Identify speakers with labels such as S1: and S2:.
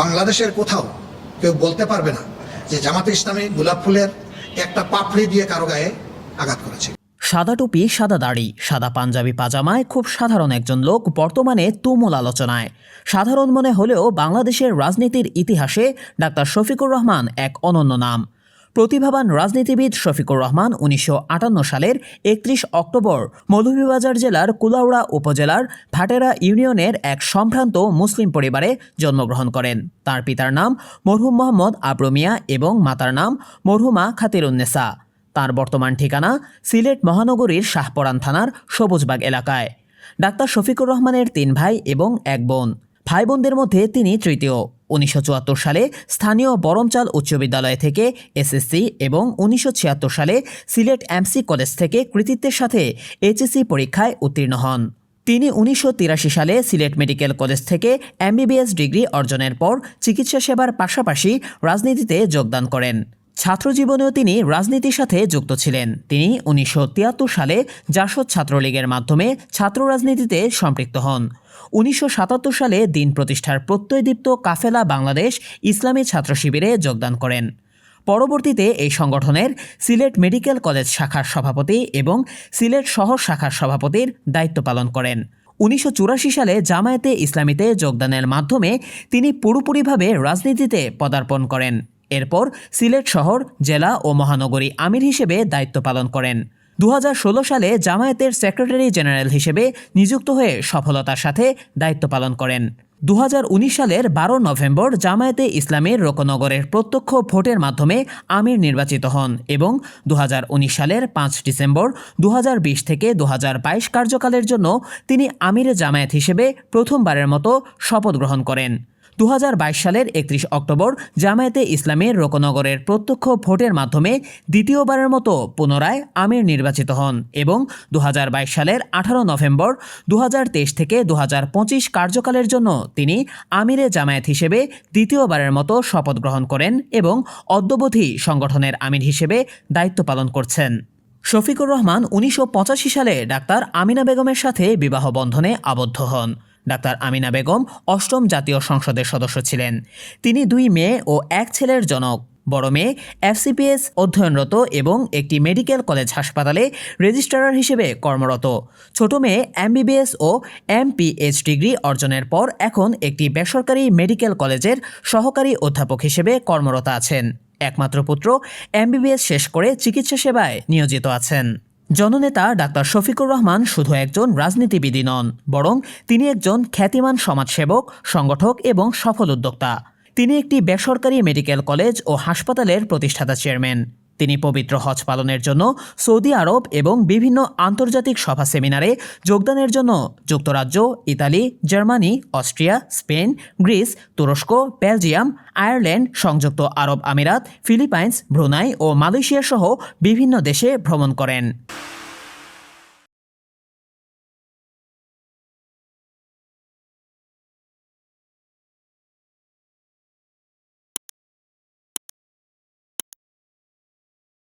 S1: বাংলাদেশের কোথাও কেউ বলতে পারবে না যে জামাতে ইসলামী গোলাপ ফুলের একটা পাপড়ি দিয়ে কারও গায়ে আঘাত করেছে।
S2: সাদা টুপি, সাদা দাড়ি, সাদা পাঞ্জাবি পাজামায় খুব সাধারণ একজন লোক বর্তমানে তুমুল আলোচনায়। সাধারণ মনে হলেও বাংলাদেশের রাজনীতির ইতিহাসে ডাক্তার শফিকুর রহমান এক অনন্য নাম। প্রতিভাবান রাজনীতিবিদ শফিকুর রহমান উনিশশো আটান্ন সালের একত্রিশ অক্টোবর মৌলভীবাজার জেলার কুলাউড়া উপজেলার ভাটেরা ইউনিয়নের এক সম্ভ্রান্ত মুসলিম পরিবারে জন্মগ্রহণ করেন। তার পিতার নাম মরহুম মোহাম্মদ আব্রমিয়া এবং মাতার নাম মরহুমা খাতিরুন্নেসা তার বর্তমান ঠিকানা সিলেট মহানগরীর শাহপরান থানার সবুজবাগ এলাকায়। ডাক্তার শফিকুর রহমানের তিন ভাই এবং এক বোন। ভাই বোনদের মধ্যে তিনি তৃতীয়। উনিশশো চুয়াত্তর সালে স্থানীয় বরমচাল উচ্চ বিদ্যালয় থেকে এসএসসি এবং উনিশশো ছিয়াত্তর সালে সিলেট এমসি কলেজ থেকে কৃতিত্বের সাথে এইচএসসি পরীক্ষায় উত্তীর্ণ হন। তিনি উনিশশো তিরাশি সালে সিলেট মেডিকেল কলেজ থেকে এমবিবিএস ডিগ্রি অর্জনের পর চিকিৎসা সেবার পাশাপাশি রাজনীতিতে যোগদান করেন। ছাত্রজীবনেও তিনি রাজনীতির সাথে যুক্ত ছিলেন। তিনি উনিশশো তিয়াত্তর সালে জাসদ ছাত্রলীগের মাধ্যমে ছাত্র রাজনীতিতে সম্পৃক্ত হন। উনিশশো সাতাত্তর সালে দিন প্রতিষ্ঠার প্রত্যয়দীপ্ত কাফেলা বাংলাদেশ ইসলামী ছাত্র শিবিরে যোগদান করেন। পরবর্তীতে এই সংগঠনের সিলেট মেডিকেল কলেজ শাখার সভাপতি এবং সিলেট শহর শাখার সভাপতির দায়িত্ব পালন করেন। উনিশশো চুরাশি সালে জামায়াতে ইসলামীতে যোগদানের মাধ্যমে তিনি পুরোপুরিভাবে রাজনীতিতে পদার্পণ করেন। এরপর সিলেট শহর, জেলা ও মহানগরী আমির হিসেবে দায়িত্ব পালন করেন। দু হাজার ষোলো সালে জামায়াতের সেক্রেটারি জেনারেল হিসেবে নিযুক্ত হয়ে সফলতার সাথে দায়িত্ব পালন করেন। দু হাজার উনিশ সালের বারো নভেম্বর জামায়াতে ইসলামের রোকনগরের প্রত্যক্ষ ভোটের মাধ্যমে আমির নির্বাচিত হন এবং দু হাজার উনিশ সালের পাঁচ ডিসেম্বর দু হাজার বিশ থেকে দু হাজার বাইশ কার্যকালের জন্য তিনি আমিরে জামায়াত হিসেবে প্রথমবারের মতো শপথ গ্রহণ করেন। দু হাজার বাইশ সালের একত্রিশ অক্টোবর জামায়াতে ইসলামের রোকনগরের প্রত্যক্ষ ভোটের মাধ্যমে দ্বিতীয়বারের মতো পুনরায় আমির নির্বাচিত হন এবং দু হাজার বাইশ সালের আঠারো নভেম্বর দু হাজার তেইশ থেকে দু হাজার পঁচিশ কার্যকালের জন্য তিনি আমিরে জামায়াত হিসেবে দ্বিতীয়বারের মতো শপথ গ্রহণ করেন এবং অদ্যবধি সংগঠনের আমির হিসেবে দায়িত্ব পালন করছেন। শফিকুর রহমান উনিশশো পঁচাশি সালে ডাক্তার আমিনা বেগমের সাথে বিবাহ বন্ধনে আবদ্ধ হন। ডাক্তার আমিনা বেগম অষ্টম জাতীয় সংসদের সদস্য ছিলেন। তিনি দুই মেয়ে ও এক ছেলের জনক। বড় মেয়ে এফসিপিএস অধ্যয়নরত এবং একটি মেডিকেল কলেজ হাসপাতালে রেজিস্ট্রার হিসেবে কর্মরত। ছোট মেয়ে এমবিবিএস ও এমপিএইচ ডিগ্রি অর্জনের পর এখন একটি বেসরকারি মেডিকেল কলেজের সহকারী অধ্যাপক হিসেবে কর্মরত আছেন। একমাত্র পুত্র এমবিবিএস শেষ করে চিকিৎসা সেবায় নিয়োজিত আছেন। জননেতা ডাক্তার শফিকুর রহমান শুধু একজন রাজনীতিবিদই নন, বরং তিনি একজন খ্যাতিমান সমাজসেবক, সংগঠক এবং সফল উদ্যোক্তা। তিনি একটি বেসরকারি মেডিকেল কলেজ ও হাসপাতালের প্রতিষ্ঠাতা চেয়ারম্যান। তিনি পবিত্র হজ পালনের জন্য সৌদি আরব এবং বিভিন্ন আন্তর্জাতিক সভা সেমিনারে যোগদানের জন্য যুক্তরাজ্য, Italy, Germany, Austria, Spain, Greece, তুরস্ক, বেলজিয়াম, আয়ারল্যান্ড, সংযুক্ত আরব আমিরাত, ফিলিপাইন্স, ব্রুনাই ও মালয়েশিয়া সহ বিভিন্ন দেশে ভ্রমণ করেন।